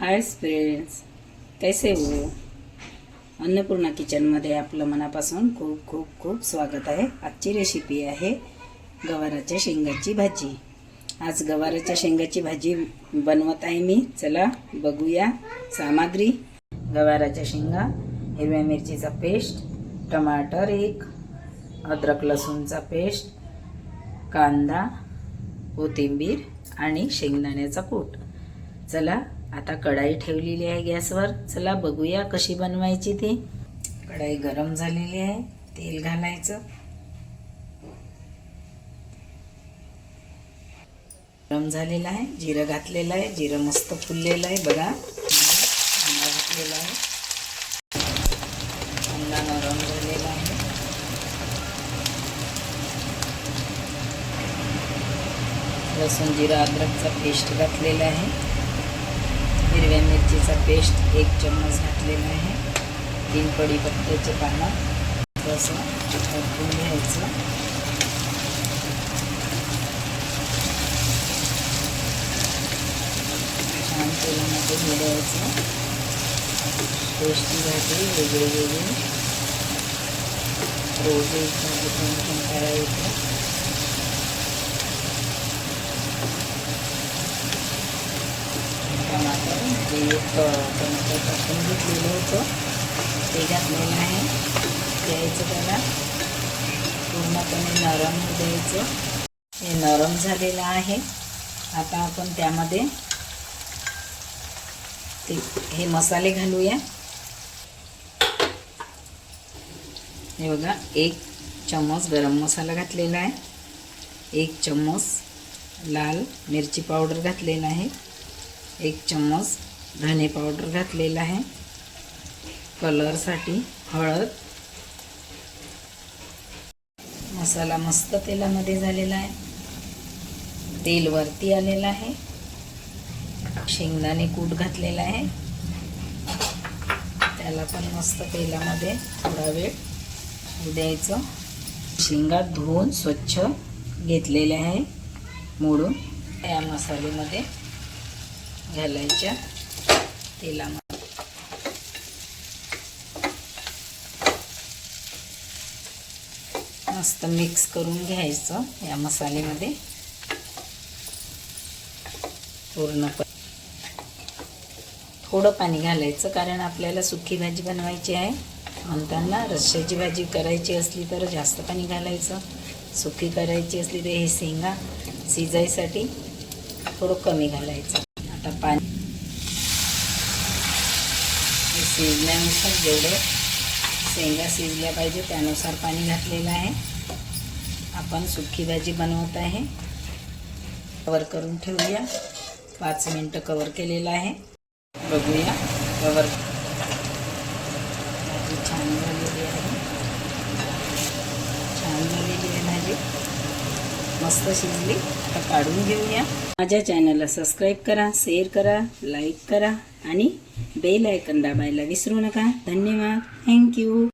Hi friends कैसे हो? अन्नपूर्णा किचनमध्ये आपलं मनापासून खूप खूप खूप स्वागत आहे. आजची रेसिपी आहे गवाराच्या शेंगाची भाजी. आज गवाराच्या शेंगाची भाजी बनवत आहे मी. चला बघूया सामग्री. गवाराच्या शेंगा हिरव्या मिरचीचा पेस्ट टमाटर एक अद्रक लसूणचा पेस्ट कांदा कोथिंबीर आणि शेंगदाण्याचा कूट. चला आता कढाई ठेवलेली आहे गॅसवर. चला बघूया कशी बनवायची ती. कढाई गरम झालेली आहे. तेल घालायचं. गरम झालेलं आहे. जिरं घातलेलं आहे. जिरं मस्त फुललेलं आहे. बघा. घातलेला आहे. कांदा नरम झालेला आहे. लसूण जिरा अद्रकचा पेस्ट घातलेला आहे. हिरव्या मिरचीचा पेस्ट एक चम्मच घातलेला आहे. तीन कढीपत्त्याचे पानं थोडंसं परतून घ्यायचं. छान तेलामध्ये घालायचं पेस्ट घातली वेगळी वेगळी. रोज एक भाजी पण करायचं. टमाटर जे एक टमाटर टाकून घेतलेलं होतं ते घातलेलं आहे द्यायचं त्याला पूर्णपणे नरम द्यायचं हे नरम झालेलं आहे आता आपण त्यामध्ये ते हे मसाले घालूया हे बघा एक चम्मच गरम मसाला घातलेला आहे एक चम्मच लाल मिरची पावडर घातलेला आहे एक चम्मच धने पावडर घातलेला आहे. कलरसाठी हळद. मसाला मस्त तेलामध्ये झालेला आहे. तेल वरती आलेलं आहे. शेंगदाणे कूट घातलेला आहे. त्याला पण मस्त तेलामध्ये थोडा वेळ होऊ द्यायचं. शेंगा धुवून स्वच्छ घेतलेले आहे. मोडून या मसालेमध्ये घालायच्या तेलामध्ये. मस्त मिक्स करून घ्यायचं या मसाल्यामध्ये. पूर्णपणे थोडं पाणी घालायचं कारण आपल्याला सुकी भाजी बनवायची आहे. म्हणताना रश्श्याची भाजी करायची असली तर जास्त पाणी घालायचं. सुकी करायची असली तर हे शेंगा शिजायसाठी थोडं कमी घालायचं. आता पाणी हे शिजल्यानुसार जेवढं शेंगा शिजल्या पाहिजे त्यानुसार पाणी घातलेलं आहे. आपण सुकी भाजी बनवत आहे. कवर करून ठेवूया. पाच मिनटं कवर केलेलं आहे. बघूया कवर भाजी छान झालेली आहे छान झालेली आहे भाजी मस्त शिजली आता काढून घेऊया. माझ्या चॅनलला सबस्क्राईब करा शेअर करा लाईक करा आणि बेल आयकन दाबायला विसरू नका. धन्यवाद. थँक्यू